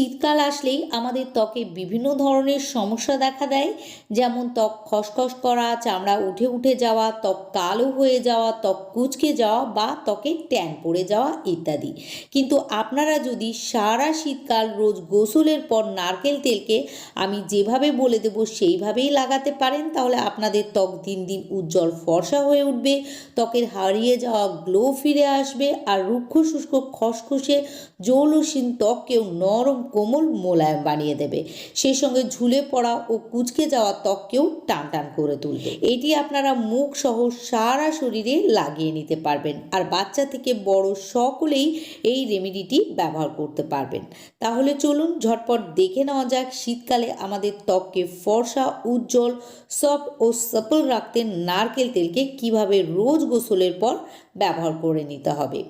শীতকাল আসলেই আমাদের ত্বকে বিভিন্ন ধরনের সমস্যা দেখা দেয়। যেমন ত্বক খসখস করা, চামড়া উঠে উঠে যাওয়া, ত্বক কালো হয়ে যাওয়া, ত্বক কুচকে যাওয়া বা ত্বকে ট্যান পড়ে যাওয়া ইত্যাদি। কিন্তু আপনারা যদি সারা শীতকাল রোজ গোসলের পর নারকেল তেলকে আমি যেভাবে বলে দেব সেইভাবেই লাগাতে পারেন, তাহলে আপনাদের ত্বক দিন দিন উজ্জ্বল ফর্সা হয়ে উঠবে, ত্বকের হারিয়ে যাওয়া গ্লো ফিরে আসবে, আর রুক্ষ শুষ্ক খসখসে জৌলসীন ত্বককেও নরম কোমল মোলায়েম বানিয়ে দেবে। সেই সঙ্গে ঝুলে পড়া ও কুচকে যাওয়া ত্বককেও টান টান করে তুলবে। এটি আপনারা মুখ সহ সারা শরীরে লাগিয়ে নিতে পারবেন। আর বাচ্চা থেকে বড় সকলেই এই রেমেডিটি ব্যবহার করতে পারবেন। তাহলে চলুন ঝটপট দেখে নেওয়া যাক শীতকালে আমাদের ত্বককে ফর্সা, উজ্জ্বল, সফট ও সফল রাখতে নারকেল তেলকে কীভাবে রোজ গোসলের পর ব্যবহার করে নিতে হবে।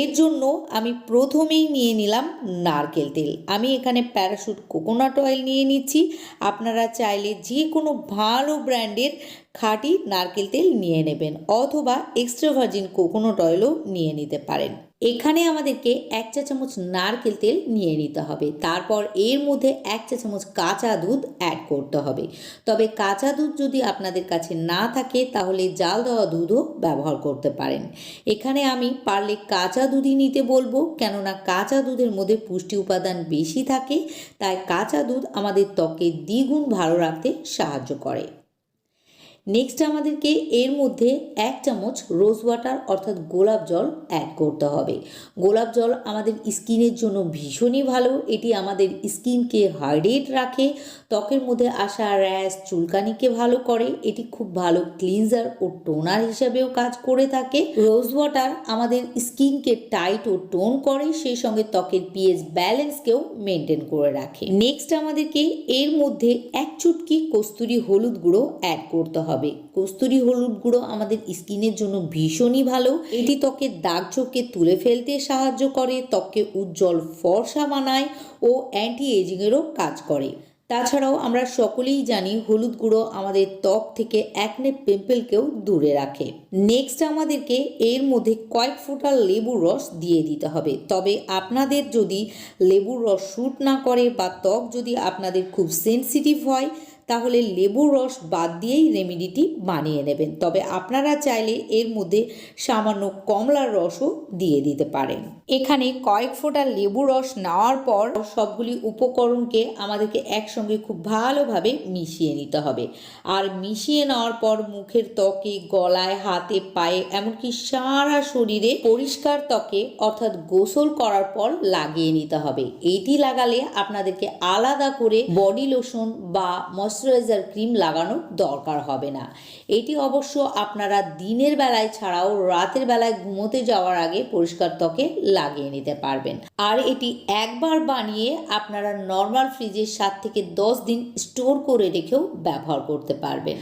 এর জন্য আমি প্রথমেই নিয়ে নিলাম নারকেল তেল। আমি এখানে প্যারাশুট কোকোনাট অয়েল নিয়ে নিচ্ছি। আপনারা চাইলে যে কোনো ভালো ব্র্যান্ডের খাঁটি নারকেল তেল নিয়ে নেবেন অথবা এক্সট্রা ভার্জিন কোকোনাট অয়েলও নিয়ে নিতে পারেন। এখানে আমাদেরকে এক চা চামচ নারকেল তেল নিয়ে নিতে হবে। তারপর এর মধ্যে এক চা চামচ কাঁচা দুধ অ্যাড করতে হবে। তবে কাঁচা দুধ যদি আপনাদের কাছে না থাকে, তাহলে জাল দেওয়া দুধও ব্যবহার করতে পারেন। এখানে আমি পারলে কাঁচা দুধই নিতে বলব, কেননা কাঁচা দুধের মধ্যে পুষ্টি উপাদান বেশি থাকে, তাই কাঁচা দুধ আমাদের ত্বকে দ্বিগুণ ভালো রাখতে সাহায্য করে। নেক্সট আমাদেরকে এর মধ্যে এক চামচ রোজ ওয়াটার অর্থাৎ গোলাপ জল অ্যাড করতে হবে। গোলাপ জল আমাদের স্কিনের জন্য ভীষণই ভালো। এটি আমাদের স্কিনকে হাইড্রেট রাখে। ত্বকের মধ্যে আসা র্যাশ চুলকানিকে ভালো করে। এটি খুব ভালো ক্লিনজার ও টোনার হিসাবেও কাজ করে থাকে। রোজ ওয়াটার আমাদের স্কিনকে টাইট ও টোন করে। সেই সঙ্গে ত্বকের পিএইচ ব্যালেন্সকেও মেনটেন করে রাখে। নেক্সট আমাদেরকে এর মধ্যে এক চুটকি কস্তুরি হলুদ গুঁড়ো অ্যাড করতে হবে। হবে। কস্তুরি হলুদ গুঁড়ো আমাদের স্কিনের জন্য ভীষণই ভালো। এটি ত্বকের দাগ ছোপকে তুলে ফেলতে সাহায্য করে, ত্বককে উজ্জ্বল ফর্সা বানায় ও অ্যান্টি এজিংয়েরও কাজ করে। তাছাড়াও আমরা সকলেই জানি হলুদ গুঁড়ো আমাদের ত্বক থেকে অ্যাকনে পিম্পলকেও দূরে রাখে। নেক্সট আমাদেরকে এর মধ্যে কয়েক ফোঁটা লেবুর রস দিয়ে দিতে হবে। তবে আপনাদের যদি লেবুর রস শ্যুট না করে বা ত্বক যদি আপনাদের খুব সেন্সিটিভ হয় তাহলে লেবুর রস বাদ দিয়েই রেমেডিটি বানিয়ে নেবেন। তবে আপনারা চাইলে এর মধ্যে সামান্য কমলার রসও দিয়ে দিতে পারেন। এখানে কয়েক ফোঁটা লেবু রস নেওয়ার পর সবগুলি উপকরণকে আমাদেরকে একসঙ্গে খুব ভালোভাবে মিশিয়ে নিতে হবে। আর মিশিয়ে নেওয়ার পর মুখের ত্বকে, গলায়, হাতে, পায়ে, এমনকি সারা শরীরে পরিষ্কার ত্বকে অর্থাৎ গোসল করার পর লাগিয়ে নিতে হবে। এইটি লাগালে আপনাদেরকে আলাদা করে বডি লোশন বা ময়শ্চারাইজার ক্রিম লাগানোর দরকার হবে না। এটি অবশ্য আপনারা দিনের বেলায় ছাড়াও রাতের বেলায় ঘুমোতে যাওয়ার আগে পরিষ্কার ত্বকে লাগিয়ে নিতে পারবেন। আর এটি একবার বানিয়ে আপনারা নর্মাল ফ্রিজের সাত থেকে দশ দিন স্টোর করে রেখেও ব্যবহার করতে পারবেন।